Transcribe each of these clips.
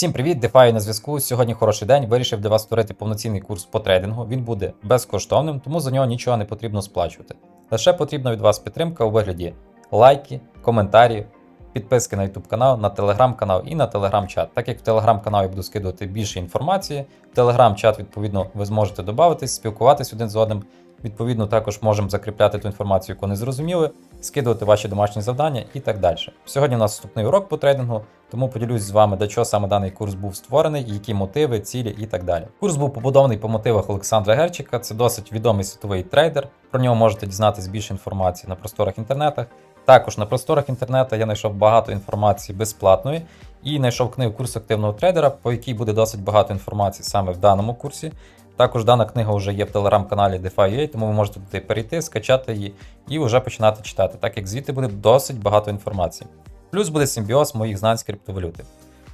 Всім привіт, DeFi на зв'язку. Сьогодні хороший день. Вирішив для вас створити повноцінний курс по трейдингу. Він буде безкоштовним, тому за нього нічого не потрібно сплачувати. Лише потрібна від вас підтримка у вигляді лайки, коментарі, підписки на YouTube канал, на Telegram канал і на Telegram чат. Так як в Telegram каналі буду скидувати більше інформації, в Telegram чат, відповідно, ви зможете додатись, спілкуватись один з одним. Відповідно, також можемо закріпляти ту інформацію, яку не зрозуміли, скидувати ваші домашні завдання і так далі. Сьогодні у нас вступний урок по трейдингу, тому поділюсь з вами, до чого саме даний курс був створений, які мотиви, цілі і так далі. Курс був побудований по мотивах Олександра Герчика. Це досить відомий світовий трейдер. Про нього можете дізнатись більше інформації на просторах інтернетах. Також на просторах інтернету я знайшов багато інформації безплатної і знайшов книгу курс активного трейдера, по якій буде досить багато інформації саме в даному курсі. Також дана книга вже є в телеграм-каналі DeFi.ua, тому ви можете туди перейти, скачати її і вже починати читати, так як звідти буде досить багато інформації. Плюс буде симбіоз моїх знань з криптовалюти.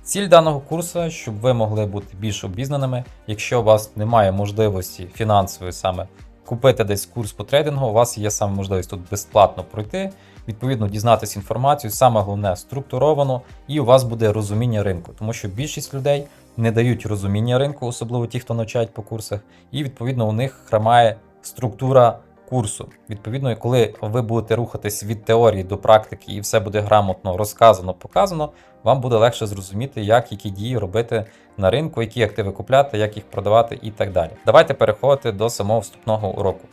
Ціль даного курсу, щоб ви могли бути більш обізнаними. Якщо у вас немає можливості фінансової саме купити десь курс по трейдингу, у вас є саме можливість тут безплатно пройти, відповідно дізнатися інформацію, саме головне структуровано, і у вас буде розуміння ринку, тому що більшість людей не дають розуміння ринку, особливо ті, хто навчають по курсах, і відповідно у них хромає структура курсу. Відповідно, коли ви будете рухатись від теорії до практики і все буде грамотно розказано, показано, вам буде легше зрозуміти, як які дії робити на ринку, які активи купляти, як їх продавати і так далі. Давайте переходити до самого вступного уроку.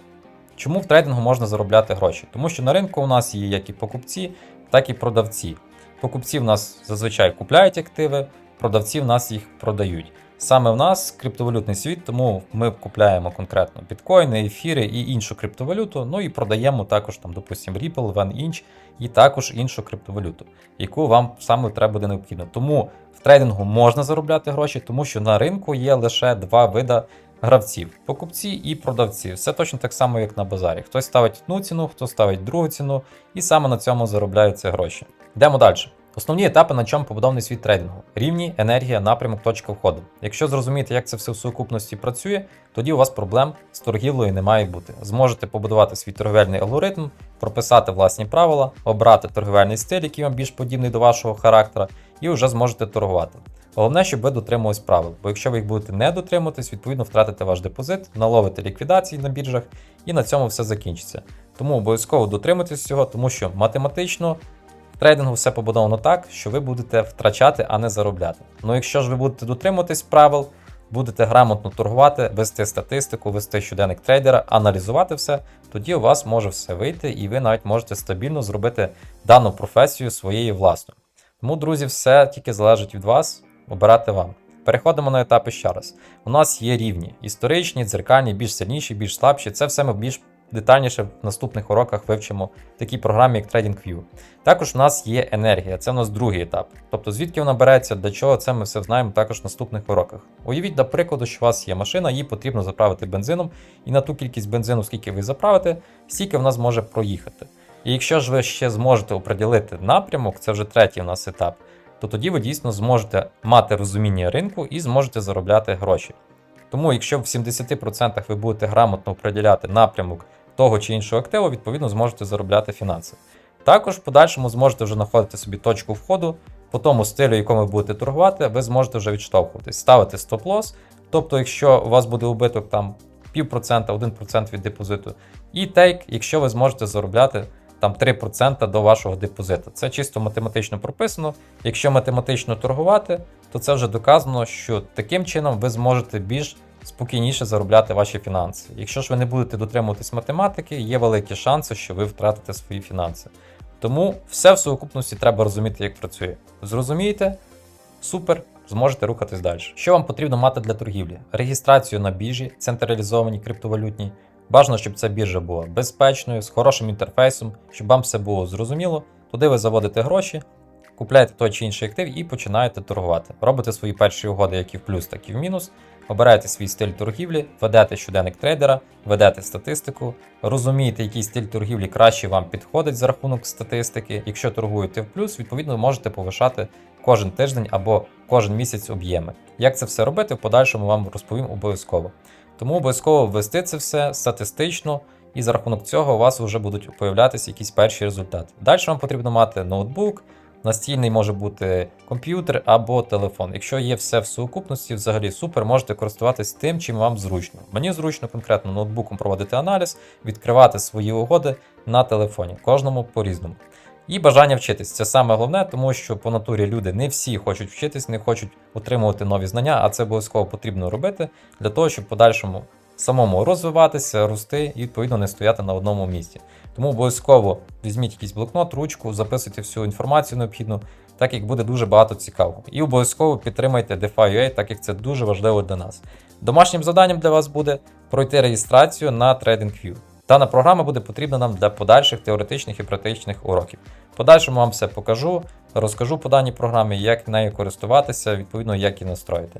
Чому в трейдингу можна заробляти гроші? Тому що на ринку у нас є як і покупці, так і продавці. Покупці в нас зазвичай купляють активи, продавці в нас їх продають. Саме в нас криптовалютний світ, тому ми купляємо конкретно біткоїни, ефіри і іншу криптовалюту. Ну і продаємо також там, допустимо, Ripple, OneInch і також іншу криптовалюту, яку вам саме треба буде необхідно. Тому в трейдингу можна заробляти гроші, тому що на ринку є лише два вида гравців: покупці і продавці. Все точно так само, як на базарі. Хтось ставить одну ціну, хтось ставить другу ціну, і саме на цьому заробляються гроші. Йдемо далі. Основні етапи, на чому побудований світ трейдингу: рівні, енергія, напрямок, точка входу. Якщо зрозуміти, як це все в сукупності працює, тоді у вас проблем з торгівлею не має бути. Зможете побудувати свій торговельний алгоритм, прописати власні правила, обрати торговельний стиль, який вам більш подібний до вашого характера, і вже зможете торгувати. Головне, щоб ви дотримувались правил, бо якщо ви їх будете не дотримуватись, відповідно втратите ваш депозит, наловите ліквідації на біржах, і на цьому все закінчиться. Тому обов'язково дотримуйтесь цього, тому що математично трейдингу все побудовано так, що ви будете втрачати, а не заробляти. Ну якщо ж ви будете дотримуватись правил, будете грамотно торгувати, вести статистику, вести щоденник трейдера, аналізувати все, тоді у вас може все вийти, і ви навіть можете стабільно зробити дану професію своєю власною. Тому, друзі, все тільки залежить від вас, обирати вам. Переходимо на етапи ще раз. У нас є рівні: історичні, дзеркальні, більш сильніші, більш слабші. Це все ми більш детальніше в наступних уроках вивчимо в такій програмі, як TradingView. Також у нас є енергія, це у нас другий етап. Тобто, звідки вона береться, для чого це ми все знаємо також в наступних уроках. Уявіть, до прикладу, що у вас є машина, її потрібно заправити бензином, і на ту кількість бензину, скільки ви заправите, стільки вона зможе проїхати. І якщо ж ви ще зможете оприділити напрямок, це вже третій у нас етап, то тоді ви дійсно зможете мати розуміння ринку і зможете заробляти гроші. Тому, якщо в 70% ви будете грамотно оприділяти напрямок того чи іншого активу, відповідно зможете заробляти фінанси. Також в подальшому зможете вже знаходити собі точку входу, по тому стилю, якому ви будете торгувати, ви зможете вже відштовхуватись, ставити стоп-лосс. Тобто, якщо у вас буде убиток там півпроцента, 1% від депозиту, і тейк, якщо ви зможете заробляти там 3% до вашого депозиту. Це чисто математично прописано. Якщо математично торгувати, то це вже доказано, що таким чином ви зможете більш спокійніше заробляти ваші фінанси. Якщо ж ви не будете дотримуватись математики, є великі шанси, що ви втратите свої фінанси. Тому все в сукупності треба розуміти, як працює. Зрозумієте? Супер, зможете рухатись далі. Що вам потрібно мати для торгівлі? Реєстрацію на біржі, централізованій криптовалютній. Бажано, щоб ця біржа була безпечною, з хорошим інтерфейсом, щоб вам все було зрозуміло. Туди ви заводите гроші, купляєте той чи інший актив і починаєте торгувати. Робите свої перші угоди, як і в плюс, так і в мінус. Обираєте свій стиль торгівлі, ведете щоденник трейдера, ведете статистику, розумієте, який стиль торгівлі краще вам підходить за рахунок статистики. Якщо торгуєте в плюс, відповідно можете повишати кожен тиждень або кожен місяць об'єми. Як це все робити, в подальшому вам розповім обов'язково. Тому обов'язково ввести це все статистично, і за рахунок цього у вас вже будуть появлятися якісь перші результати. Далі вам потрібно мати ноутбук, Настільний може бути комп'ютер або телефон. Якщо є все в сукупності, взагалі супер, можете користуватись тим, чим вам зручно. Мені зручно конкретно ноутбуком проводити аналіз, відкривати свої угоди на телефоні, кожному по-різному. І бажання вчитись. Це саме головне, тому що по натурі люди не всі хочуть вчитись, не хочуть отримувати нові знання, а це обов'язково потрібно робити для того, щоб подальшому самому розвиватися, рости і відповідно не стояти на одному місці. Тому обов'язково візьміть якийсь блокнот, ручку, записуйте всю інформацію необхідну, так як буде дуже багато цікавого. І обов'язково підтримайте DeFi.ua, так як це дуже важливо для нас. Домашнім завданням для вас буде пройти реєстрацію на TradingView. Дана програма буде потрібна нам для подальших теоретичних і практичних уроків. Подальшому вам все покажу, розкажу по даній програмі, як нею користуватися, відповідно, як і настроїти.